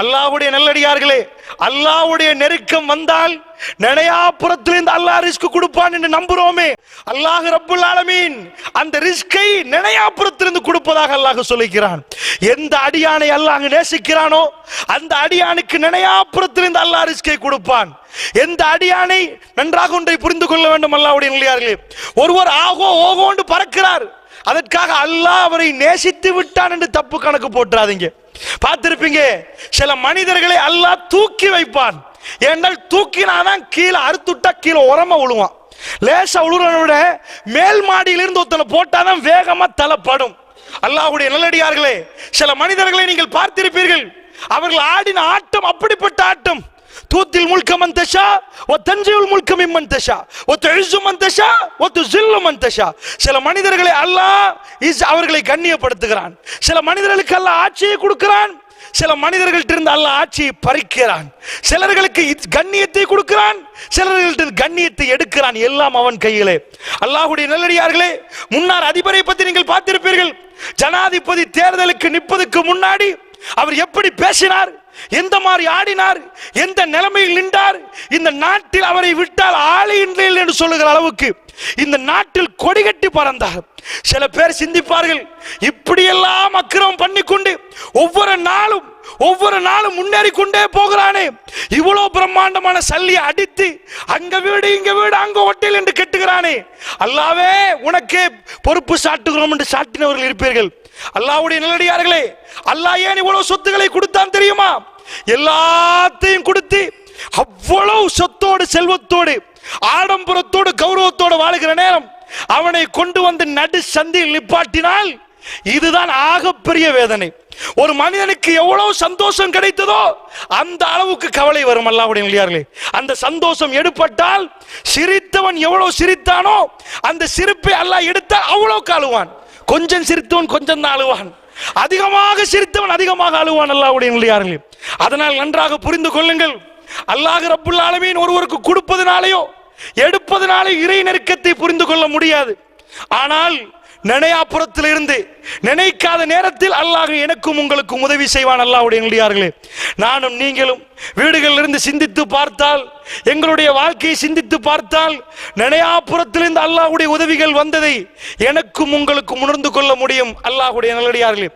அல்லாவுடைய நல்லடியார்களே அல்லாஹ்வுடைய நெருக்கம் வந்தால் நினையாப்புறத்திலிருந்து அல்லாஹ் ரிஸ்க் கொடுப்பான் என்று நம்புறோமே. அல்லாஹ் ரப்புல் ஆலமீன் அந்த ரிஸ்கை நினையாப்புறத்திலிருந்து கொடுப்பதாக அல்லாஹ் சொல்லிக்கிறான் எந்த அடியானை அல்லாஹ் நேசிக்கிறானோ அந்த அடியானுக்கு நினையாப்புறத்திலிருந்து அல்லாஹ் ரிஸ்கை கொடுப்பான். எந்த அடியானை நன்றாக ஒன்றை புரிந்து கொள்ள வேண்டும் அல்லாஹ்வுடைய நல்லியார்களே ஒருவர் ஆகோ ஓகோண்டு பறக்கிறார். அதற்காக அல்லாஹ் அவரை நேசித்து விட்டான் என்று தப்பு கணக்கு போட்டுறாதீங்க. பார்த்திருப்பீங்க சில மனிதர்களை அல்லாஹ் தூக்கி வைப்பான். ஏனால் தூக்கினாதான் கீழே அறுத்துட்டா கீழே உரமா விழுவான் லேசா உழுறனை விட மேல் மாடியிலிருந்து ஒருத்தனை போட்டாதான் வேகமா தலைப்படும் அல்லாஹ்வுடைய நல்லடியார்களே சில மனிதர்களை நீங்கள் பார்த்திருப்பீர்கள். அவர்கள் ஆடின ஆட்டம் அப்படிப்பட்ட ஆட்டம். தூத்தில் الملك من تشاء ஒ الملك ممن تشاء وتعز من تشاء وتذل من تشاء சில மனிதர்களை அல்லாஹ் இஸ் அவர்களை கண்ணியப்படுத்துகிறான். சில மனிதர்களுக்கு அல்லாஹ் ஆட்சியை கொடுக்கிறான். சில மனிதர்கள்ட்ட இருந்து அல்லாஹ் ஆட்சியை பறிக்கிறான். சிலர்களுக்கு கண்ணியத்தை கொடுக்கிறான். சிலர்கள்ட்ட இருந்து கண்ணியத்தை எடுக்கிறான். எல்லாம் அவன் கையிலே. அல்லாஹ்வுடைய நல்லடியார்களே முன்னார் அதிபரை பற்றி நீங்கள் பார்த்திருப்பீர்கள். ஜனாதிபதி தேர்தலுக்கு நிற்பதற்கு முன்னாடி அவர் எப்படி பேசினார்? எந்த மாதிரி ஆடினார்? எந்த நிலைமையில் நின்றார்? இந்த நாட்டில் அவரை விட்டால் ஆளை இல்லை என்று சொல்லுகிற அளவுக்கு இந்த நாட்டில் கொடிகட்டி பறந்தார். சில பேர் சிந்திப்பார்கள் இப்படியெல்லாம் அக்கிரமம் பண்ணிக்கொண்டு ஒவ்வொரு நாளும் ஒவ்வொரு நாளும் முன்னேறி கொண்டே போகிறானே. இவ்வளவு பிரம்மாண்டமான சல்லியை அடித்து அங்க வீடு இங்க வீடு அங்க ஒட்டில் என்று கெட்டுகிறானே. அல்லாவே உனக்கே பொறுப்பு சாட்டுகிறோம் என்று சாட்டினவர்கள் இருப்பீர்கள். அல்லாவுடைய நிலடியார்களே அல்லாஹ் ஏன் இவ்வளவு சொத்துக்களை கொடுத்தான் தெரியுமா? எல்லாத்தையும் கொடுத்து அவ்வளவு சொத்தோடு செல்வத்தோடு ஆடம்பரத்தோடு கௌரவத்தோடு வாழுகிற நேரம் அவனை கொண்டு வந்து நடு சந்தியில் நிப்பாட்டினால் இதுதான் ஆகப்பெரிய வேதனை. ஒரு மனிதனுக்கு எவ்வளவு சந்தோஷம் கிடைத்ததோ அந்த அளவுக்கு கவலை வரும் அல்லாஹ்வுடைய அந்த சந்தோஷம் எடுப்பட்டால் சிரித்தவன் எவ்வளவு சிரித்தானோ அந்த சிரிப்பை அல்லாஹ் எடுத்தால் அவ்வளவு அழுவான் கொஞ்சம் சிரித்தவன் கொஞ்சம் தான் அழுவான். அதிகமாக சிரித்தவன் அதிகமாக அழுவான் அல்லாஹ்வுடைய அதனால் நன்றாக புரிந்து கொள்ளுங்கள். அல்லாஹ் ரப்புல் ஆலமீன் ஒருவருக்கு கொடுப்பதனாலேயோ எடுப்பதனாலே இறை நெருக்கத்தை புரிந்து கொள்ள முடியாது. ஆனால் நினையாப்புறத்தில் இருந்து நினைக்காத நேரத்தில் அல்லாஹ் எனக்கும் உங்களுக்கும் உதவி செய்வான் அல்லாஹுடைய எங்களுடையார்களே நானும் நீங்களும் வீடுகளில் இருந்து சிந்தித்து பார்த்தால் எங்களுடைய வாழ்க்கையை சிந்தித்து பார்த்தால் நினையாப்புறத்திலிருந்து அல்லாஹுடைய உதவிகள் வந்ததை எனக்கும் உங்களுக்கும் உணர்ந்து கொள்ள முடியும் அல்லாஹுடைய நல்லடியார்களே.